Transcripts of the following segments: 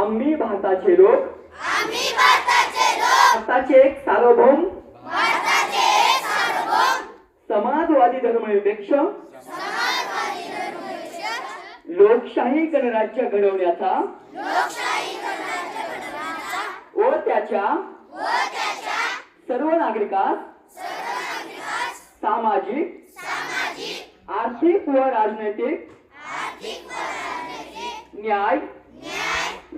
आम्ही भारताचे लोक. आम्ही भारताचे लोक. भारताचे एक सार्वभौम. भारताचे एक सार्वभौम. समाजवादी धर्मनिरपेक्ष लोकशाही गणराज्य घडवण्याचा. लोकशाही गणराज्य घडवण्याचा. व त्याच्या व त्याच्या सर्व नागरिकास सर्व नागरिकास सामाजिक सामाजिक आर्थिक व राजनैतिक आर्थिक व राजनैतिक न्याय न्याय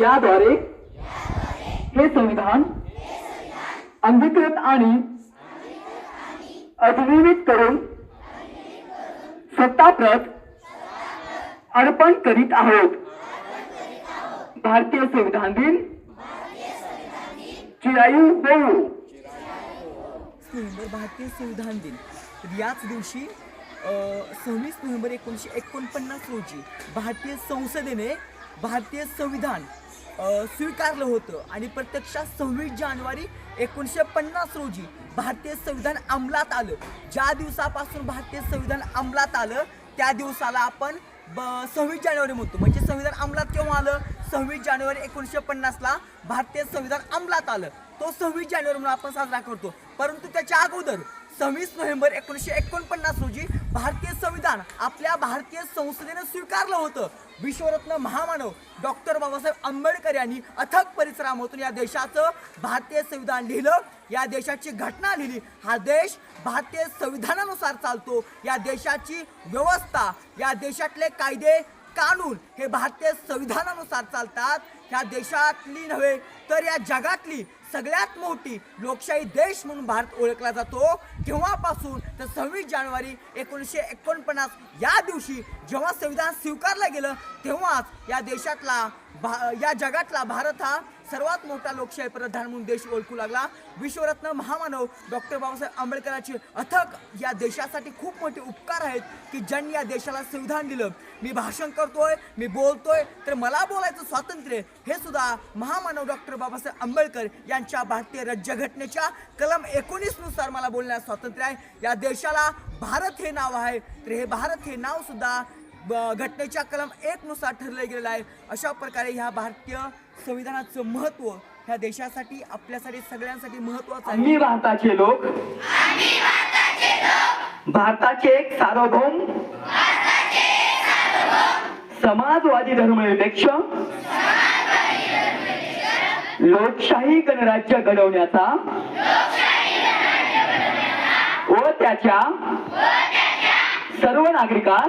याद्वारे हे संविधान अंगीकृत आणि अधिनियमित करून सत्ताप्रत अर्पण करीत आहोत. भारतीय संविधान दिन चिरायू होऊ नोव्हेंबर भारतीय संविधान दिन. याच दिवशी सव्वीस नोव्हेंबर एकोणीसशे एकोणपन्नास रोजी भारतीय संसदेने भारतीय संविधान स्वीकारलं होतं. आणि प्रत्यक्षात सव्वीस जानेवारी एकोणीसशे पन्नास रोजी भारतीय संविधान अंमलात आलं. ज्या दिवसापासून भारतीय संविधान अंमलात आलं त्या दिवसाला आपण ब सव्वीस जानेवारी म्हणतो. म्हणजे संविधान अंमलात केव्हा आलं? सव्वीस जानेवारी एकोणीसशे पन्नासला भारतीय संविधान अंमलात आलं. तो सव्वीस जानेवारी म्हणून आपण साजरा करतो. परंतु त्याच्या अगोदर सव्वीस नोव्हेंबर एकोणीसशे एकोणपन्नास रोजी भारतीय संविधान आपल्या भारतीय संसदेने स्वीकारलं होतं. विश्वरत्न महामानव डॉक्टर बाबासाहेब आंबेडकर यांनी अथक परिश्रमातून या देशाचं भारतीय संविधान लिहिलं. या देशाची घटना लिहिली. हा देश भारतीय संविधानानुसार चालतो. या देशाची व्यवस्था या देशातले कायदे कानून हे भारतीय संविधानानुसार चालतात. ह्या देशातली नव्हे तर या जगातली सगळ्यात मोठी लोकशाही देश म्हणून भारत ओळखला जातो. केव्हापासून तर सव्वीस जानेवारी एकोणीसशे एकोणपन्नास या दिवशी जेव्हा संविधान स्वीकारलं गेलं तेव्हाच या देशातला भा या जगातला भारत हा सर्वात मोठा लोकशाही प्रधान म्हणून देश ओळखू लागला. विश्वरत्न महामानव डॉक्टर बाबासाहेब आंबेडकरांचे अथक या देशासाठी खूप मोठे उपकार आहेत की ज्यांनी या देशाला संविधान दिलं. मी भाषण करतोय मी बोलतोय तर मला बोलायचं स्वातंत्र्य हे सुद्धा महामानव डॉक्टर बाबासाहेब आंबेडकर यांच्या भारतीय राज्यघटनेच्या कलम एकोणीसनुसार मला बोलण्यास स्वातंत्र्य आहे. या देशाला भारत हे नाव आहे. तर हे भारत हे नाव सुद्धा ब- घटनेच्या कलम एकनुसार ठरलं गेलेलं आहे. अशा प्रकारे ह्या भारतीय संविधानाचं महत्त्व ह्या देशासाठी आपल्यासाठी सगळ्यांसाठी महत्त्वाचं आहे. आम्ही भारताचे लोक. भारताचे एक सार्वभौम. समाजवादी धर्मनिरपेक्ष लोकशाही गणराज्य घडवण्याचा. व त्याच्या सर्व नागरिकात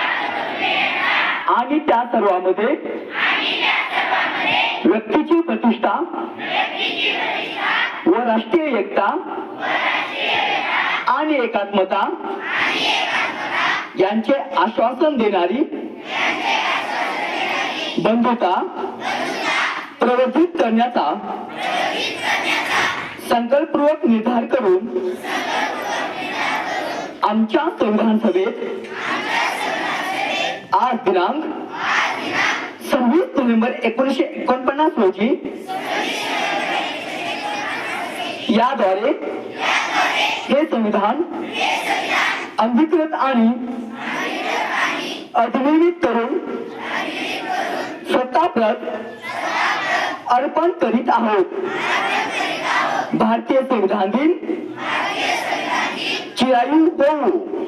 आणि त्या सर्वांमध्ये व्यक्तीची प्रतिष्ठा व राष्ट्रीय एकता आणि एकात्मता यांचे आश्वासन देणारी बंधुता प्रवर्धित करण्याचा संकल्पपूर्वक निर्धार करून आमच्या संविधान सभेत आज दिनांक? सव्वीस नोव्हेंबर एकोणीसशे एकोणपन्नास रोजी? याद्वारे हे संविधान अंगीकृत आणि अधिनियमित करून स्वतःप्रत अर्पण करीत आहोत. भारतीय संविधान दिन चिरायू होऊ.